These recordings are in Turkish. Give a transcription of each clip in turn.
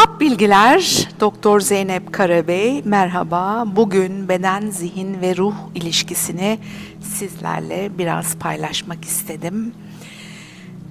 Hap bilgiler Doktor Zeynep Karabey merhaba. Bugün beden, zihin ve ruh ilişkisini sizlerle biraz paylaşmak istedim.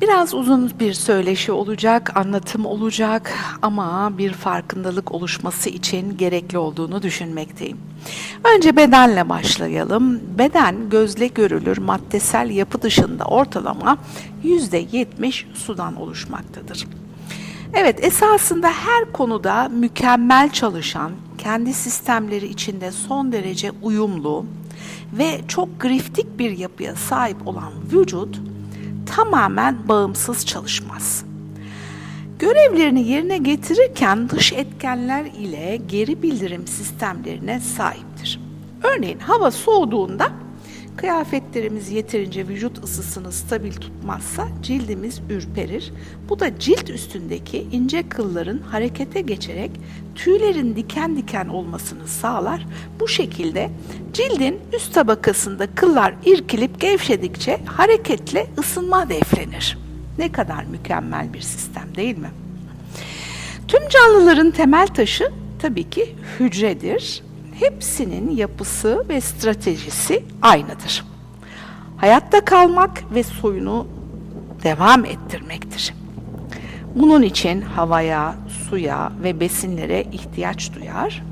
Biraz uzun bir söyleşi olacak, anlatım olacak ama bir farkındalık oluşması için gerekli olduğunu düşünmekteyim. Önce bedenle başlayalım. Beden gözle görülür maddesel yapı dışında ortalama %70 sudan oluşmaktadır. Evet, esasında her konuda mükemmel çalışan, kendi sistemleri içinde son derece uyumlu ve çok griftik bir yapıya sahip olan vücut tamamen bağımsız çalışmaz. Görevlerini yerine getirirken dış etkenler ile geri bildirim sistemlerine sahiptir. Örneğin hava soğuduğunda kıyafetlerimiz yeterince vücut ısısını stabil tutmazsa cildimiz ürperir. Bu da cilt üstündeki ince kılların harekete geçerek tüylerin diken diken olmasını sağlar. Bu şekilde cildin üst tabakasında kıllar irkilip gevşedikçe hareketle ısınma deflenir. Ne kadar mükemmel bir sistem değil mi? Tüm canlıların temel taşı tabii ki hücredir. Hepsinin yapısı ve stratejisi aynıdır. Hayatta kalmak ve soyunu devam ettirmektir. Bunun için havaya, suya ve besinlere ihtiyaç duyar.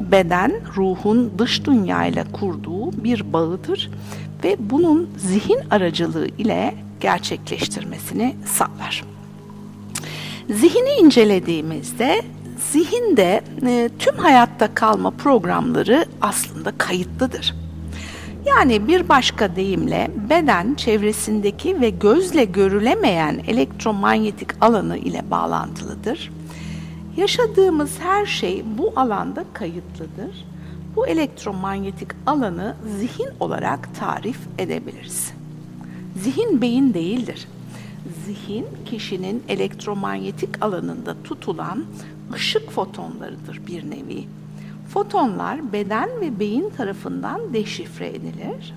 Beden ruhun dış dünyayla kurduğu bir bağıdır ve bunun zihin aracılığı ile gerçekleştirmesini sağlar. Zihni incelediğimizde zihinde e, tüm hayatta kalma programları aslında kayıtlıdır. Yani bir başka deyimle beden çevresindeki ve gözle görülemeyen elektromanyetik alanı ile bağlantılıdır. Yaşadığımız her şey bu alanda kayıtlıdır. Bu elektromanyetik alanı zihin olarak tarif edebiliriz. Zihin beyin değildir. Zihin kişinin elektromanyetik alanında tutulan ışık fotonlarıdır bir nevi. Fotonlar beden ve beyin tarafından deşifre edilir.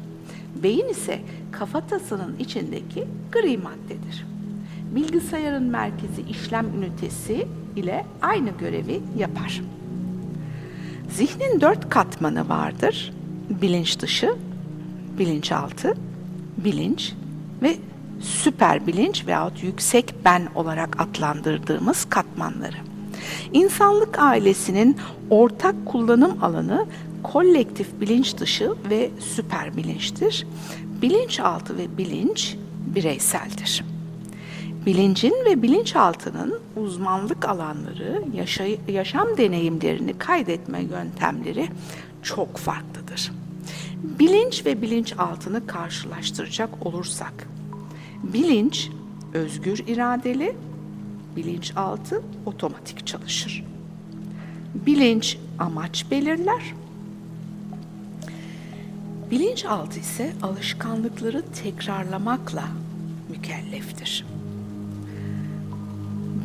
Beyin ise kafatasının içindeki gri maddedir. Bilgisayarın merkezi işlem ünitesi ile aynı görevi yapar. Zihnin dört katmanı vardır. Bilinç dışı, bilinçaltı, bilinç ve süper bilinç veyahut yüksek ben olarak adlandırdığımız katmanları. İnsanlık ailesinin ortak kullanım alanı kolektif bilinç dışı ve süper bilinçtir. Bilinçaltı ve bilinç bireyseldir. Bilincin ve bilinçaltının uzmanlık alanları, yaşay- yaşam deneyimlerini kaydetme yöntemleri çok farklıdır. Bilinç ve bilinçaltını karşılaştıracak olursak, bilinç özgür iradeli, bilinçaltı otomatik çalışır. Bilinç amaç belirler. Bilinçaltı ise alışkanlıkları tekrarlamakla mükelleftir.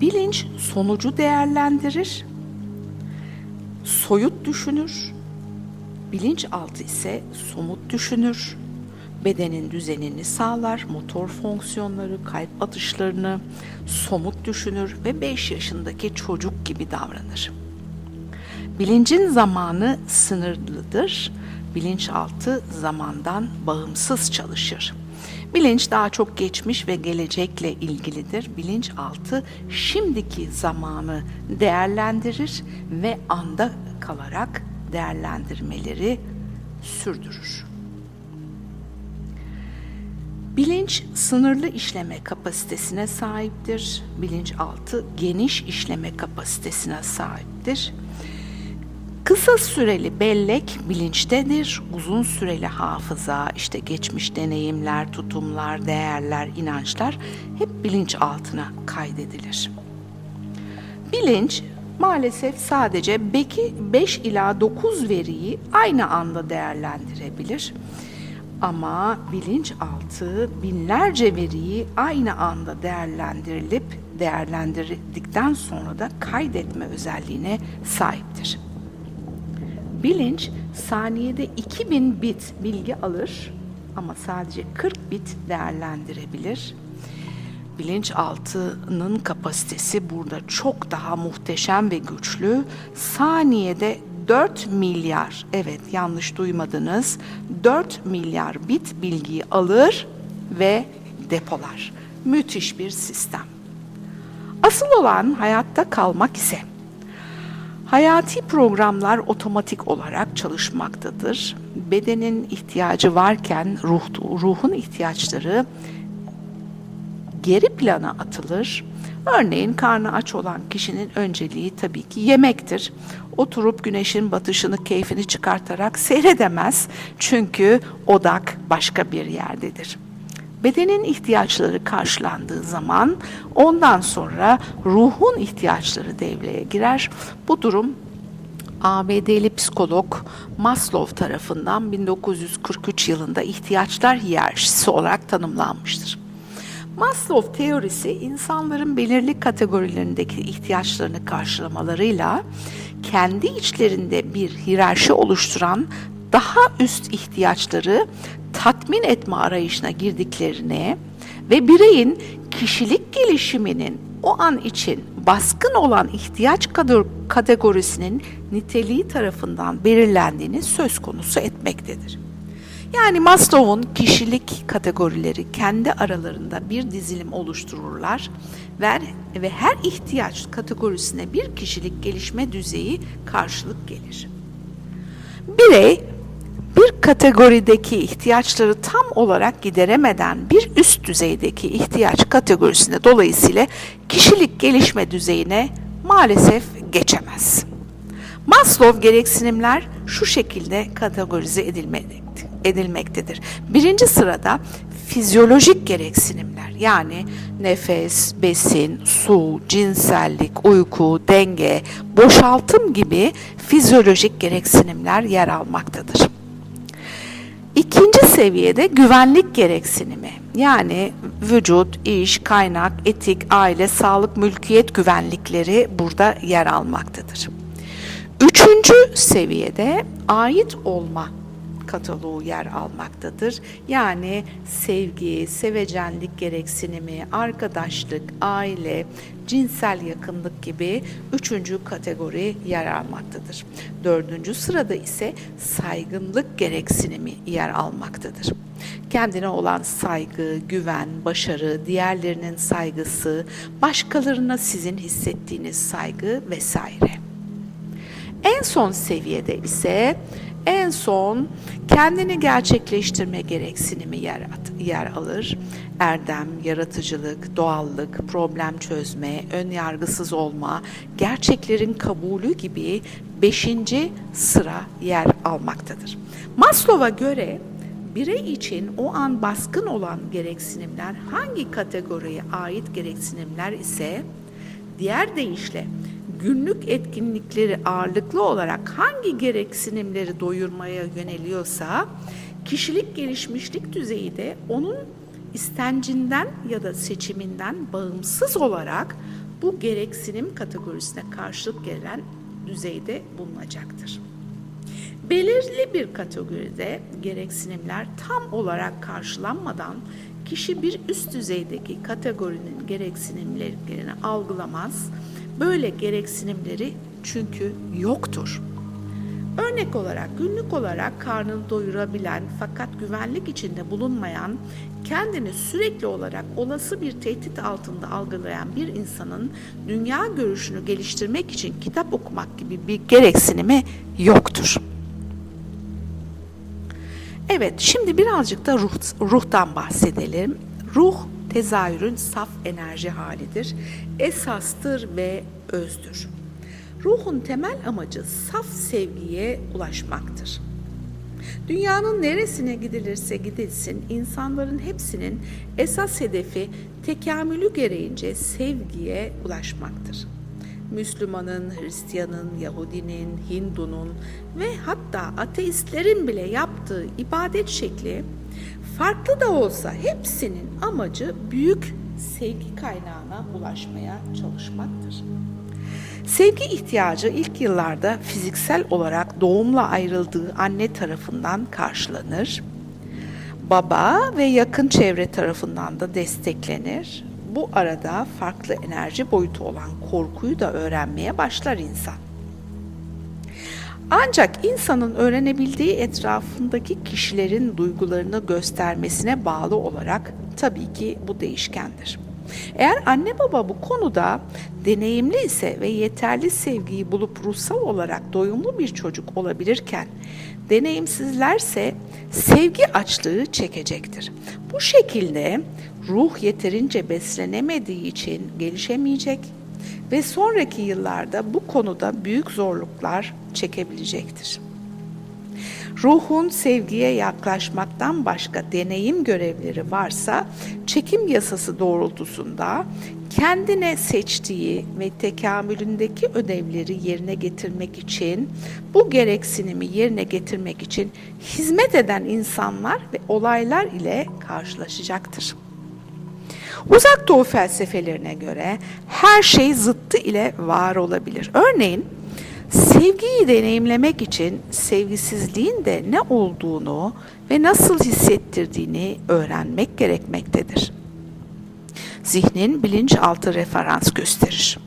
Bilinç sonucu değerlendirir, soyut düşünür. Bilinçaltı ise somut düşünür, bedenin düzenini sağlar, motor fonksiyonları, kalp atışlarını somut düşünür ve 5 yaşındaki çocuk gibi davranır. Bilincin zamanı sınırlıdır. Bilinçaltı zamandan bağımsız çalışır. Bilinç daha çok geçmiş ve gelecekle ilgilidir. Bilinçaltı şimdiki zamanı değerlendirir ve anda kalarak değerlendirmeleri sürdürür. Bilinç sınırlı işleme kapasitesine sahiptir. Bilinçaltı geniş işleme kapasitesine sahiptir. Kısa süreli bellek bilinçtedir. Uzun süreli hafıza, işte geçmiş deneyimler, tutumlar, değerler, inançlar hep bilinç altına kaydedilir. Bilinç maalesef sadece beki 5 ila 9 veriyi aynı anda değerlendirebilir. Ama bilinçaltı binlerce veriyi aynı anda değerlendirilip değerlendirdikten sonra da kaydetme özelliğine sahiptir. Bilinç saniyede 2000 bit bilgi alır ama sadece 40 bit değerlendirebilir. bilinçaltının kapasitesi burada çok daha muhteşem ve güçlü. Saniyede 4 milyar, evet yanlış duymadınız, 4 milyar bit bilgiyi alır ve depolar. Müthiş bir sistem. Asıl olan hayatta kalmak ise hayati programlar otomatik olarak çalışmaktadır. Bedenin ihtiyacı varken ruh, ruhun ihtiyaçları geri plana atılır. Örneğin karnı aç olan kişinin önceliği tabii ki yemektir. Oturup güneşin batışını keyfini çıkartarak seyredemez. Çünkü odak başka bir yerdedir. Bedenin ihtiyaçları karşılandığı zaman ondan sonra ruhun ihtiyaçları devreye girer. Bu durum ABD'li psikolog Maslow tarafından 1943 yılında ihtiyaçlar hiyerarşisi olarak tanımlanmıştır. Maslow teorisi insanların belirli kategorilerindeki ihtiyaçlarını karşılamalarıyla kendi içlerinde bir hiyerarşi oluşturan daha üst ihtiyaçları tatmin etme arayışına girdiklerini ve bireyin kişilik gelişiminin o an için baskın olan ihtiyaç kategorisinin niteliği tarafından belirlendiğini söz konusu etmektedir. Yani Maslow'un kişilik kategorileri kendi aralarında bir dizilim oluştururlar ve, her ihtiyaç kategorisine bir kişilik gelişme düzeyi karşılık gelir. Birey bir kategorideki ihtiyaçları tam olarak gideremeden bir üst düzeydeki ihtiyaç kategorisine dolayısıyla kişilik gelişme düzeyine maalesef geçemez. Maslow gereksinimler şu şekilde kategorize edilmektedir. Birinci sırada fizyolojik gereksinimler yani nefes, besin, su, cinsellik, uyku, denge, boşaltım gibi fizyolojik gereksinimler yer almaktadır. İkinci seviyede güvenlik gereksinimi yani vücut, iş, kaynak, etik, aile, sağlık, mülkiyet güvenlikleri burada yer almaktadır. Üçüncü seviyede ait olma kataloğu yer almaktadır. Yani sevgi, sevecenlik gereksinimi, arkadaşlık, aile, cinsel yakınlık gibi üçüncü kategori yer almaktadır. Dördüncü sırada ise saygınlık gereksinimi yer almaktadır. Kendine olan saygı, güven, başarı, diğerlerinin saygısı, başkalarına sizin hissettiğiniz saygı vesaire. En son seviyede ise en son kendini gerçekleştirme gereksinimi yer, yer alır. Erdem, yaratıcılık, doğallık, problem çözme, ön yargısız olma, gerçeklerin kabulü gibi beşinci sıra yer almaktadır. Maslow'a göre birey için o an baskın olan gereksinimler hangi kategoriye ait gereksinimler ise diğer deyişle günlük etkinlikleri ağırlıklı olarak hangi gereksinimleri doyurmaya yöneliyorsa kişilik gelişmişlik düzeyi de onun istencinden ya da seçiminden bağımsız olarak bu gereksinim kategorisine karşılık gelen düzeyde bulunacaktır. Belirli bir kategoride gereksinimler tam olarak karşılanmadan kişi bir üst düzeydeki kategorinin gereksinimlerini algılamaz Böyle gereksinimleri çünkü yoktur. Örnek olarak günlük olarak karnını doyurabilen fakat güvenlik içinde bulunmayan, kendini sürekli olarak olası bir tehdit altında algılayan bir insanın dünya görüşünü geliştirmek için kitap okumak gibi bir gereksinimi yoktur. Evet, şimdi birazcık da ruh, ruhtan bahsedelim. Ruh tezahürün saf enerji halidir, esastır ve özdür. Ruhun temel amacı saf sevgiye ulaşmaktır. Dünyanın neresine gidilirse gidilsin insanların hepsinin esas hedefi tekamülü gereğince sevgiye ulaşmaktır. Müslümanın, Hristiyanın, Yahudinin, Hindunun ve hatta ateistlerin bile yaptığı ibadet şekli Farklı da olsa hepsinin amacı büyük sevgi kaynağına ulaşmaya çalışmaktır. Sevgi ihtiyacı ilk yıllarda fiziksel olarak doğumla ayrıldığı anne tarafından karşılanır. Baba ve yakın çevre tarafından da desteklenir. bu arada farklı enerji boyutu olan korkuyu da öğrenmeye başlar insan. Ancak insanın öğrenebildiği etrafındaki kişilerin duygularını göstermesine bağlı olarak tabii ki bu değişkendir. Eğer anne baba bu konuda deneyimli ise ve yeterli sevgiyi bulup ruhsal olarak doyumlu bir çocuk olabilirken deneyimsizlerse sevgi açlığı çekecektir. Bu şekilde ruh yeterince beslenemediği için gelişemeyecek ve sonraki yıllarda bu konuda büyük zorluklar çekebilecektir. Ruhun sevgiye yaklaşmaktan başka deneyim görevleri varsa çekim yasası doğrultusunda kendine seçtiği ve tekamülündeki ödevleri yerine getirmek için bu gereksinimi yerine getirmek için hizmet eden insanlar ve olaylar ile karşılaşacaktır. Uzak Doğu felsefelerine göre her şey zıttı ile var olabilir. Örneğin sevgiyi deneyimlemek için sevgisizliğin de ne olduğunu ve nasıl hissettirdiğini öğrenmek gerekmektedir. Zihnin bilinçaltı referans gösterir.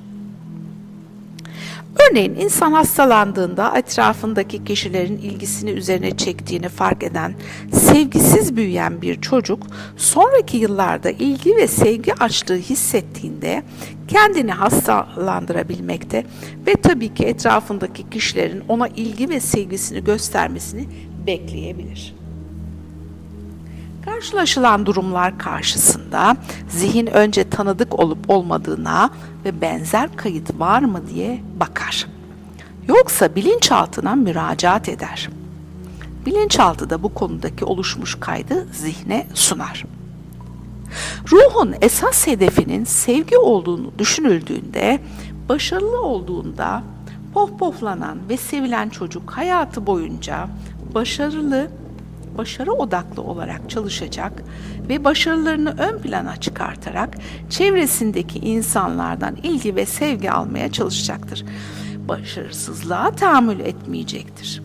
Örneğin insan hastalandığında etrafındaki kişilerin ilgisini üzerine çektiğini fark eden, sevgisiz büyüyen bir çocuk sonraki yıllarda ilgi ve sevgi açlığı hissettiğinde kendini hastalandırabilmekte ve tabii ki etrafındaki kişilerin ona ilgi ve sevgisini göstermesini bekleyebilir. Karşılaşılan durumlar karşısında zihin önce tanıdık olup olmadığına ve benzer kayıt var mı diye bakar. Yoksa bilinçaltına müracaat eder. Bilinçaltı da bu konudaki oluşmuş kaydı zihne sunar. Ruhun esas hedefinin sevgi olduğunu düşünüldüğünde, başarılı olduğunda pohpohlanan ve sevilen çocuk hayatı boyunca başarılı başarı odaklı olarak çalışacak ve başarılarını ön plana çıkartarak çevresindeki insanlardan ilgi ve sevgi almaya çalışacaktır. Başarısızlığa tahammül etmeyecektir.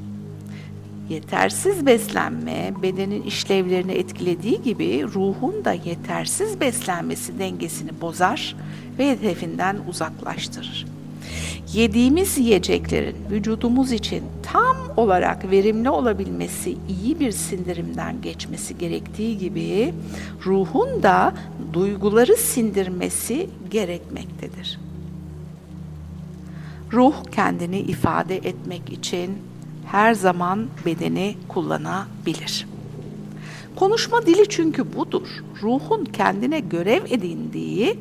Yetersiz beslenme bedenin işlevlerini etkilediği gibi ruhun da yetersiz beslenmesi dengesini bozar ve hedefinden uzaklaştırır. Yediğimiz yiyeceklerin vücudumuz için tam olarak verimli olabilmesi, iyi bir sindirimden geçmesi gerektiği gibi ruhun da duyguları sindirmesi gerekmektedir. Ruh kendini ifade etmek için her zaman bedeni kullanabilir. Konuşma dili çünkü budur. Ruhun kendine görev edindiği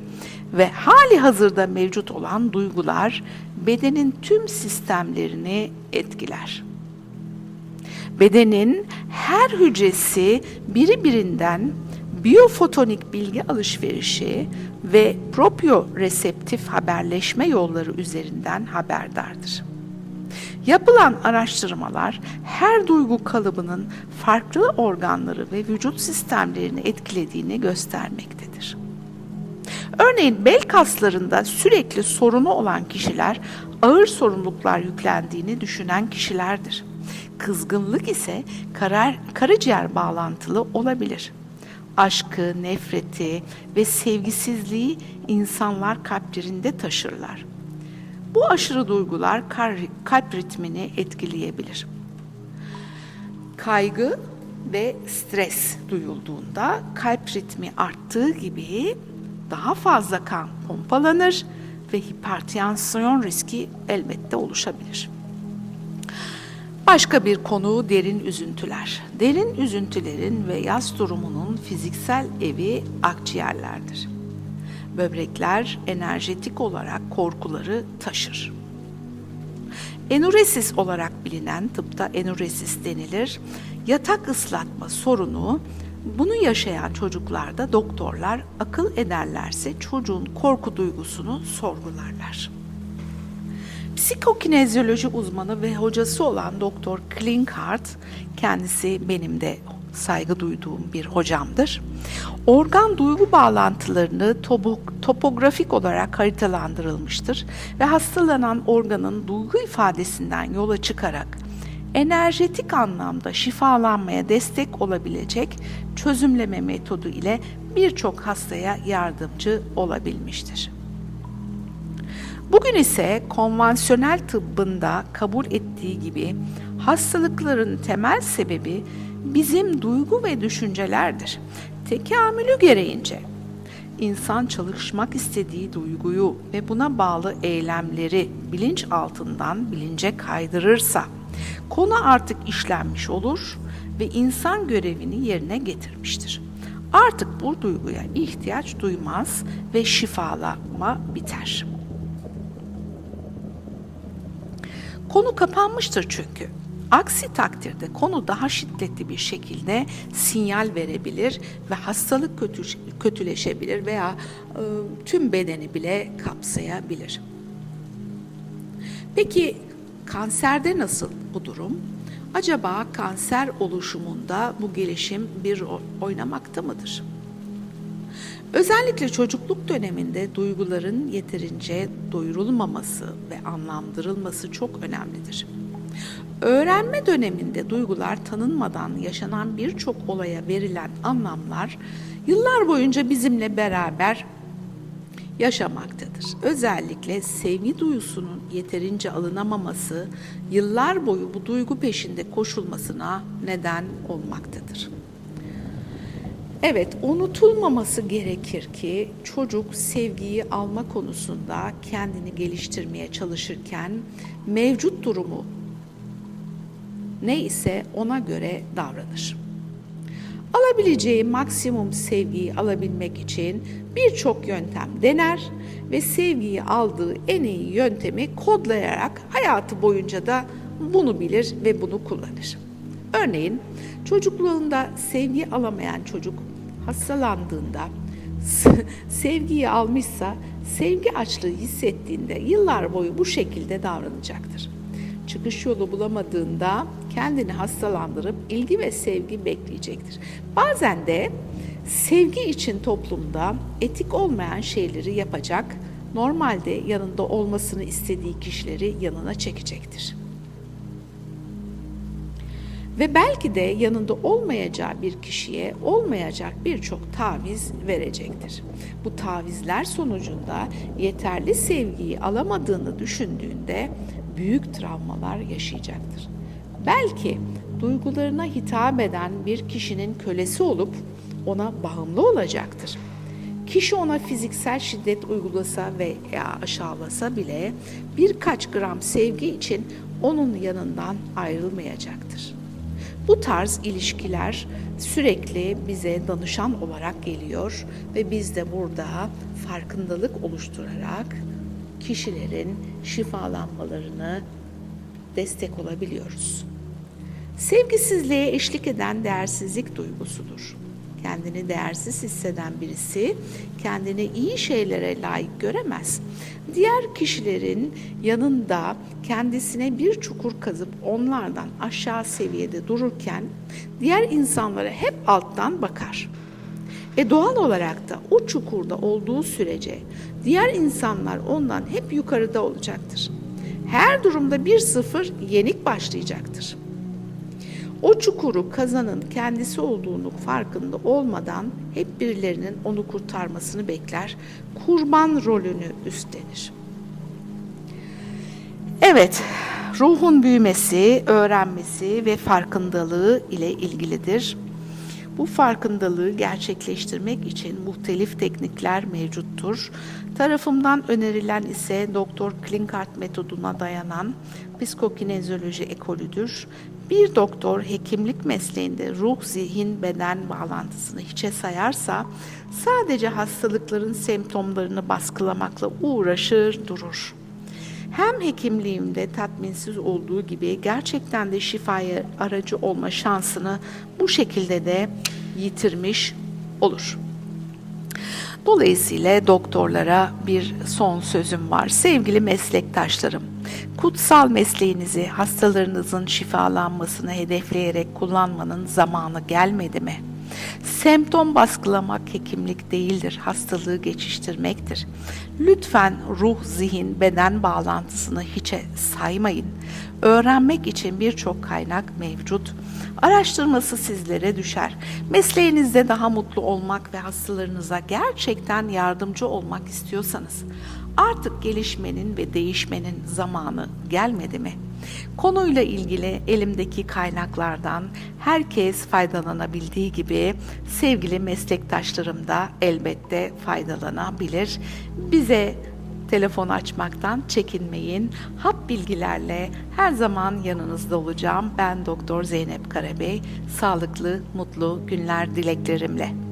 ve hali hazırda mevcut olan duygular bedenin tüm sistemlerini etkiler. Bedenin her hücresi biri birinden biyofotonik bilgi alışverişi ve proprioreseptif haberleşme yolları üzerinden haberdardır. Yapılan araştırmalar her duygu kalıbının farklı organları ve vücut sistemlerini etkilediğini göstermektedir. Örneğin bel kaslarında sürekli sorunu olan kişiler ağır sorumluluklar yüklendiğini düşünen kişilerdir. Kızgınlık ise karar, karaciğer bağlantılı olabilir. Aşkı, nefreti ve sevgisizliği insanlar kalplerinde taşırlar. Bu aşırı duygular kalp ritmini etkileyebilir. Kaygı ve stres duyulduğunda kalp ritmi arttığı gibi daha fazla kan pompalanır ve hipertansiyon riski elbette oluşabilir. Başka bir konu derin üzüntüler. Derin üzüntülerin ve yaz durumunun fiziksel evi akciğerlerdir. Böbrekler enerjetik olarak korkuları taşır. Enuresis olarak bilinen tıpta enuresis denilir. Yatak ıslatma sorunu bunu yaşayan çocuklarda doktorlar akıl ederlerse çocuğun korku duygusunu sorgularlar. Psikokinezyoloji uzmanı ve hocası olan Doktor Klinkhardt, kendisi benim de saygı duyduğum bir hocamdır. Organ duygu bağlantılarını topografik olarak haritalandırılmıştır ve hastalanan organın duygu ifadesinden yola çıkarak enerjetik anlamda şifalanmaya destek olabilecek çözümleme metodu ile birçok hastaya yardımcı olabilmiştir. Bugün ise konvansiyonel tıbbında kabul ettiği gibi hastalıkların temel sebebi bizim duygu ve düşüncelerdir. Tekamülü gereğince insan çalışmak istediği duyguyu ve buna bağlı eylemleri bilinç altından bilince kaydırırsa konu artık işlenmiş olur ve insan görevini yerine getirmiştir. Artık bu duyguya ihtiyaç duymaz ve şifalama biter. Konu kapanmıştır çünkü. Aksi takdirde konu daha şiddetli bir şekilde sinyal verebilir ve hastalık kötü, kötüleşebilir veya e, tüm bedeni bile kapsayabilir. Peki kanserde nasıl bu durum? Acaba kanser oluşumunda bu gelişim bir oynamakta mıdır? Özellikle çocukluk döneminde duyguların yeterince doyurulmaması ve anlamdırılması çok önemlidir. Öğrenme döneminde duygular tanınmadan yaşanan birçok olaya verilen anlamlar yıllar boyunca bizimle beraber yaşamaktadır. Özellikle sevgi duyusunun yeterince alınamaması yıllar boyu bu duygu peşinde koşulmasına neden olmaktadır. Evet, unutulmaması gerekir ki çocuk sevgiyi alma konusunda kendini geliştirmeye çalışırken mevcut durumu ne ise ona göre davranır. Alabileceği maksimum sevgiyi alabilmek için birçok yöntem dener ve sevgiyi aldığı en iyi yöntemi kodlayarak hayatı boyunca da bunu bilir ve bunu kullanır. Örneğin çocukluğunda sevgi alamayan çocuk hastalandığında sevgiyi almışsa sevgi açlığı hissettiğinde yıllar boyu bu şekilde davranacaktır. Çıkış yolu bulamadığında kendini hastalandırıp ilgi ve sevgi bekleyecektir. Bazen de sevgi için toplumda etik olmayan şeyleri yapacak, normalde yanında olmasını istediği kişileri yanına çekecektir. Ve belki de yanında olmayacağı bir kişiye olmayacak birçok taviz verecektir. Bu tavizler sonucunda yeterli sevgiyi alamadığını düşündüğünde büyük travmalar yaşayacaktır. Belki duygularına hitap eden bir kişinin kölesi olup ona bağımlı olacaktır. Kişi ona fiziksel şiddet uygulasa veya aşağılasa bile birkaç gram sevgi için onun yanından ayrılmayacaktır. Bu tarz ilişkiler sürekli bize danışan olarak geliyor ve biz de burada farkındalık oluşturarak kişilerin şifalanmalarını destek olabiliyoruz. Sevgisizliğe eşlik eden değersizlik duygusudur. Kendini değersiz hisseden birisi kendini iyi şeylere layık göremez. Diğer kişilerin yanında kendisine bir çukur kazıp onlardan aşağı seviyede dururken diğer insanlara hep alttan bakar. E doğal olarak da o çukurda olduğu sürece diğer insanlar ondan hep yukarıda olacaktır. Her durumda bir sıfır yenik başlayacaktır. O çukuru kazanın kendisi olduğunu farkında olmadan hep birilerinin onu kurtarmasını bekler, kurban rolünü üstlenir. Evet, ruhun büyümesi, öğrenmesi ve farkındalığı ile ilgilidir. Bu farkındalığı gerçekleştirmek için muhtelif teknikler mevcuttur. Tarafımdan önerilen ise Doktor Klinkart metoduna dayanan psikokinezyoloji ekolüdür. Bir doktor hekimlik mesleğinde ruh, zihin, beden bağlantısını hiçe sayarsa sadece hastalıkların semptomlarını baskılamakla uğraşır durur. Hem hekimliğimde tatminsiz olduğu gibi gerçekten de şifaya aracı olma şansını bu şekilde de yitirmiş olur. Dolayısıyla doktorlara bir son sözüm var. Sevgili meslektaşlarım, kutsal mesleğinizi hastalarınızın şifalanmasını hedefleyerek kullanmanın zamanı gelmedi mi? Semptom baskılamak hekimlik değildir, hastalığı geçiştirmektir. Lütfen ruh, zihin, beden bağlantısını hiçe saymayın. Öğrenmek için birçok kaynak mevcut. Araştırması sizlere düşer. Mesleğinizde daha mutlu olmak ve hastalarınıza gerçekten yardımcı olmak istiyorsanız artık gelişmenin ve değişmenin zamanı gelmedi mi? Konuyla ilgili elimdeki kaynaklardan herkes faydalanabildiği gibi sevgili meslektaşlarım da elbette faydalanabilir. Bize telefon açmaktan çekinmeyin. Hap bilgilerle her zaman yanınızda olacağım. Ben Doktor Zeynep Karabey. Sağlıklı, mutlu günler dileklerimle.